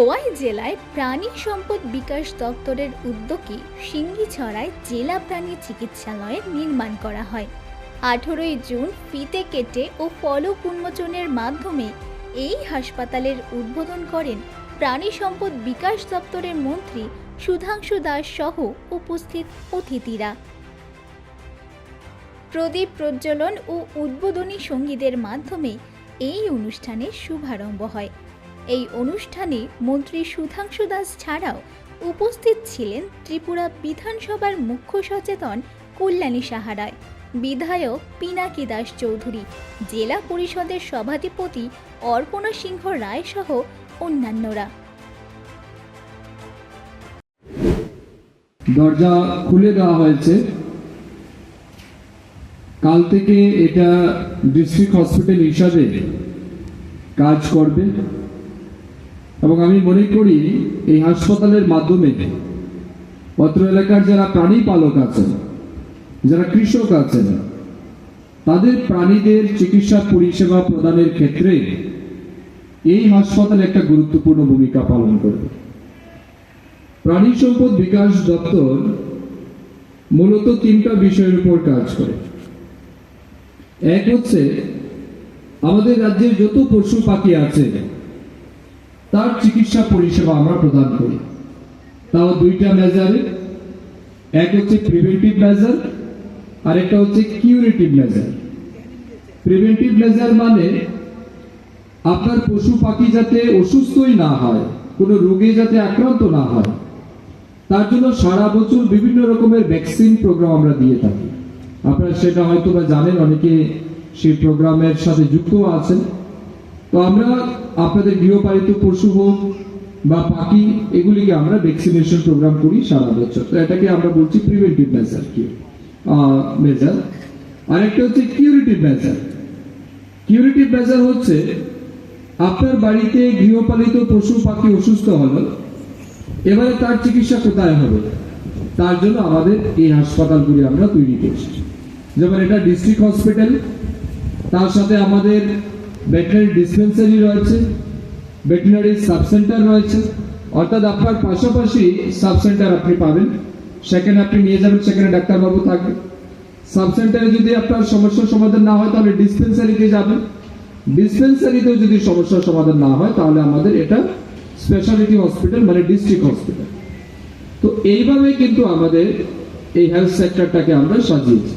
খোয়াই জেলায় প্রাণী সম্পদ বিকাশ দপ্তরের উদ্যোগে সিঙ্গিছড়ায় জেলা প্রাণী চিকিৎসালয়ের নির্মাণ করা হয়। আঠেরোই জুন ফিতে কেটে ও ফলক উন্মোচনের মাধ্যমে এই হাসপাতালের উদ্বোধন করেন প্রাণী সম্পদ বিকাশ দপ্তরের মন্ত্রী সুধাংশু দাস সহ উপস্থিত অতিথিরা। প্রদীপ প্রজ্বলন ও উদ্বোধনী সঙ্গীদের মাধ্যমে এই অনুষ্ঠানের শুভারম্ভ হয়। এই অনুষ্ঠানে মন্ত্রী সুধাংশু দাস ছাড়াও উপস্থিত ছিলেন ত্রিপুরা বিধানসভার মুখ্য সচেতন কল্যাণী সাহারায় বিধায়ক পিনাকি দাস চৌধুরী, জেলা পরিষদের সভাধিপতি অর্পণা সিংহ রায় সহ অন্যান্যরা। দরজা খুলে দেওয়া হয়েছে। কাল থেকে এটা ডিস্ট্রিক্ট হসপিটাল হিসাবে কাজ করবে। এবং আমি মনে করি এই হাসপাতালের মাধ্যমে অত্র এলাকার যারা প্রাণী পালক আছেন, যারা কৃষক আছেন, তাদের প্রাণীদের চিকিৎসা পরিষেবা প্রদানের ক্ষেত্রে এই হাসপাতাল একটা গুরুত্বপূর্ণ ভূমিকা পালন করবে। প্রাণী সম্পদ বিকাশ দপ্তর মূলত তিনটা বিষয়ের উপর কাজ করে। এক হচ্ছে আমাদের রাজ্যের যত পশু পাখি আছে তার চিকিৎসা পরিষেবা আমরা প্রদান করি। তাও দুইটা মেজারে এক হচ্ছে প্রিভেন্টিভ মেজার আর একটা হচ্ছে কিউরেটিভ মেজার প্রিভেন্টিভ মেজার মানে আপনার পশু পাখি যাতে অসুস্থই না হয়, কোনো রোগে যাতে আক্রান্ত না হয়, তার জন্য সারা বছর বিভিন্ন রকমের ভ্যাকসিন প্রোগ্রাম আমরা দিয়ে থাকি। আপনারা সেটা হয়তো বা জানেন, অনেকে সেই প্রোগ্রামের সাথে যুক্ত আছেন। তো আমরা আপনাদের গৃহপালিত পশু হোক বা পাখি, এগুলিকে আমরা ভ্যাকসিনেশন প্রোগ্রাম করি সারা বছর। তো এটাকে আমরা বলছি প্রিভেন্টিভ মেজার কি? মেজার আরেকটা হচ্ছে কিউরিটিভ মেজার কিউরিটিভ মেজার হচ্ছে আপনার বাড়িতে গৃহপালিত পশু পাখি অসুস্থ হলো, এবারে তার চিকিৎসা কোথায় হবে? তার জন্য আমাদের এই হাসপাতালগুলি আমরা তৈরি করছি। যেমন এটা ডিস্ট্রিক্ট হসপিটাল তার সাথে আমাদের ভেটেনারি ডিসপেন্সারি রয়েছে ভেটেনারি সাব সেন্টার রয়েছে, অর্থাৎ আপনার পাশাপাশি সাব সেন্টার আপনি পাবেন। সেখানে আপনি নিয়ে যাবেন, সেখানে ডাক্তারবাবু থাকবে সাব সেন্টারে যদি আপনার সমস্যার সমাধান না হয়, তাহলে ডিসপেন্সারিতে যাবেন। ডিসপেন্সারিতেও যদি সমস্যার সমাধান না হয়, তাহলে আমাদের এটা স্পেশালিটি হসপিটাল মানে ডিস্ট্রিক্ট হসপিটাল তো এইভাবে কিন্তু আমাদের এই হেলথ সেক্টরটাকে আমরা সাজিয়েছি।